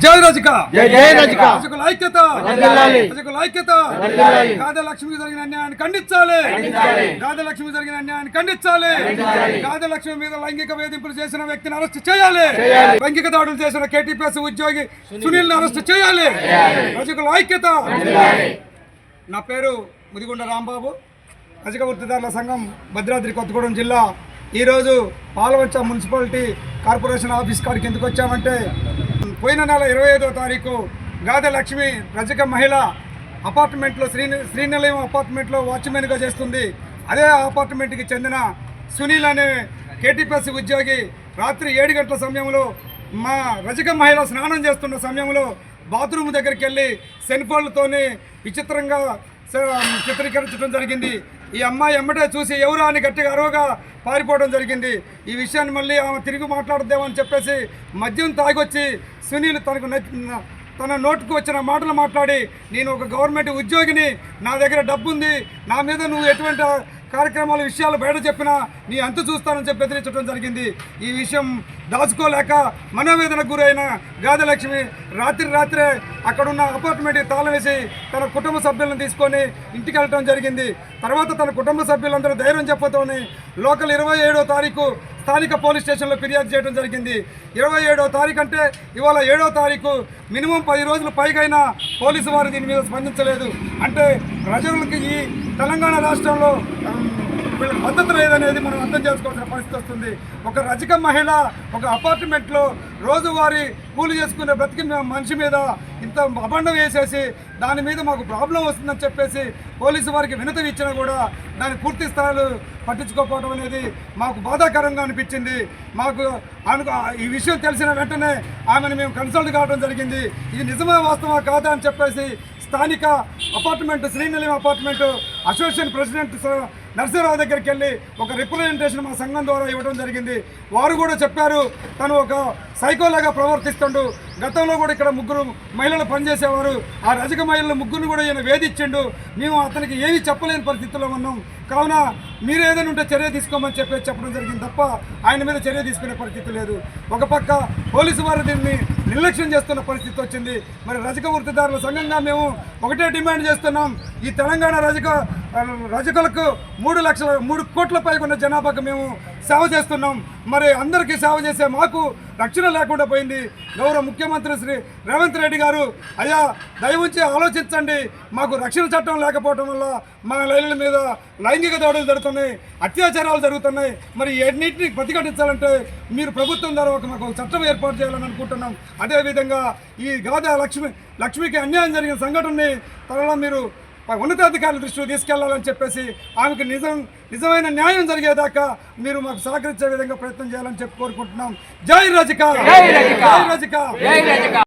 జై రజిక. జై జై రజిక. రజకుల ఐక్యత. ఐక్యత. లక్ష్మికి జరిగిన అన్యాయాన్ని ఖండించాలి. గాద లక్ష్మికి జరిగిన అన్యాయాన్ని ఖండించాలి. గాద లక్ష్మి మీద లైంగిక వేధింపులు చేసిన వ్యక్తిని అరెస్ట్ చేయాలి. లైంగిక దాడులు చేసిన కేటీపీఎస్ ఉద్యోగి సునీల్ అరెస్ట్ చేయాలి. రజకుల ఐక్యత. నా పేరు ముదిగుండ రాంబాబు. రజక వృత్తిదారుల సంఘం భద్రాద్రి కొత్తగూడెం జిల్లా. ఈరోజు పాలవంచ మున్సిపాలిటీ కార్పొరేషన్ ఆఫీస్ కాడికి ఎందుకు వచ్చామంటే పోయిన నెల ఇరవై ఐదో తారీఖు గాదె లక్ష్మి రజక మహిళ అపార్ట్మెంట్లో శ్రీ శ్రీనిలయం అపార్ట్మెంట్లో వాచ్మెన్గా చేస్తుంది. అదే అపార్ట్మెంట్కి చెందిన సునీల్ అనే కేటీపీఎస్ ఉద్యోగి రాత్రి ఏడు గంటల సమయంలో మా రజక మహిళ స్నానం చేస్తున్న సమయంలో బాత్రూమ్ దగ్గరికి వెళ్ళి సెల్ఫోన్లతోనే విచిత్రంగా చిత్రీకరించడం జరిగింది. ఈ అమ్మాయి ఎమ్మటే చూసి ఎవరు అని గట్టిగా అరువుగా పారిపోవడం జరిగింది. ఈ విషయాన్ని మళ్ళీ ఆమె తిరిగి మాట్లాడదేమని చెప్పేసి మద్యం తాగొచ్చి సునీల్ తనకు తన నోటుకు వచ్చిన మాటలు మాట్లాడి నేను ఒక గవర్నమెంట్ ఉద్యోగిని నా దగ్గర డబ్బు ఉంది నా మీద నువ్వు ఎటువంటి కార్యక్రమాల విషయాలు బయట చెప్పినా నీ అంత చూస్తానని చెప్పి బెదిరించడం జరిగింది. ఈ విషయం దాచుకోలేక మనోవేదనకు గురైన గాదలక్ష్మి రాత్రి రాత్రే అక్కడున్న అపార్ట్మెంట్కి తాళం వేసి తన కుటుంబ సభ్యులను తీసుకొని ఇంటికి వెళ్ళటం జరిగింది. తర్వాత తన కుటుంబ సభ్యులందరూ ధైర్యం చెప్పతోని లోకల్ ఇరవై ఏడో తారీఖు స్థానిక పోలీస్ స్టేషన్లో ఫిర్యాదు చేయడం జరిగింది. ఇరవై ఏడో తారీఖు అంటే ఇవాళ ఏడో తారీఖు మినిమం పది రోజులు పైగైనా పోలీసు వారు దీని మీద స్పందించలేదు. అంటే ప్రజలకి ఈ తెలంగాణ రాష్ట్రంలో వీళ్ళకి మద్దతు లేదనేది మనం అర్థం చేసుకోవాల్సిన పరిస్థితి వస్తుంది. ఒక రజక మహిళ ఒక అపార్ట్మెంట్లో రోజువారీ కూలి చేసుకునే బ్రతికి మనిషి మీద ఇంత అబండం వేసేసి దాని మీద మాకు ప్రాబ్లం వస్తుందని చెప్పేసి పోలీసు వారికి వినతి ఇచ్చినా కూడా దాని పూర్తి స్థాయిలో పట్టించుకోకపోవడం అనేది మాకు బాధాకరంగా అనిపించింది. మాకు ఆమెకు ఈ విషయం తెలిసిన వెంటనే ఆమెను మేము కన్సల్ట్ కావడం జరిగింది. ఇది నిజమే వాస్తవా కాదా అని చెప్పేసి స్థానిక apartment Srinilayam apartment association president స- దగ్గరికి వెళ్ళి ఒక రిప్రజెంటేషన్ మా సంఘం ద్వారా ఇవ్వడం జరిగింది. వారు కూడా చెప్పారు తను ఒక సైకోలాగా ప్రవర్తిస్తుండు. గతంలో కూడా ఇక్కడ ముగ్గురు మహిళలు పనిచేసేవారు. ఆ రజక మహిళలు ముగ్గురు కూడా ఈయన వేధించిండు. మేము అతనికి ఏమీ చెప్పలేని పరిస్థితుల్లో ఉన్నాం. కావున మీరు ఏదైనా ఉంటే చర్య తీసుకోమని చెప్పి చెప్పడం జరిగింది తప్ప ఆయన మీద చర్య తీసుకునే పరిస్థితి లేదు. ఒక పక్క పోలీసు వారు దీన్ని నిర్లక్ష్యం చేస్తున్న పరిస్థితి వచ్చింది. మరి రజక వృత్తిదారుల సంఘంగా మేము ఒకటే డిమాండ్ చేస్తున్నాం. ఈ తెలంగాణ రజక రజకులకు మూడు లక్షల మూడు కోట్ల పైగా ఉన్న జనాభాకు మేము సేవ చేస్తున్నాం. మరి అందరికీ సేవ చేసే మాకు రక్షణ లేకుండా పోయింది. గౌరవ ముఖ్యమంత్రి శ్రీ రేవంత్ రెడ్డి గారు అయ్యా దయవుంచి ఆలోచించండి. మాకు రక్షణ చట్టం లేకపోవడం వల్ల మా లైన్ల మీద లైంగిక దాడులు జరుగుతున్నాయి అత్యాచారాలు జరుగుతున్నాయి. మరి ఎన్నింటిని ప్రతిఘటించాలంటే మీరు ప్రభుత్వం ద్వారా ఒక మాకు చట్టం ఏర్పాటు చేయాలని అనుకుంటున్నాం. అదేవిధంగా ఈ గాథ లక్ష్మి లక్ష్మికి అన్యాయం జరిగిన సంఘటనని త్వరలో మీరు ఉన్నతాధికారుల దృష్టిలో తీసుకెళ్ళాలని చెప్పేసి ఆమెకు నిజం నిజమైన న్యాయం జరిగేదాకా మీరు మాకు సహకరించే విధంగా ప్రయత్నం చేయాలని చెప్పి కోరుకుంటున్నాం. జై రజిక జై రజిక. జై రజిక జై రజిక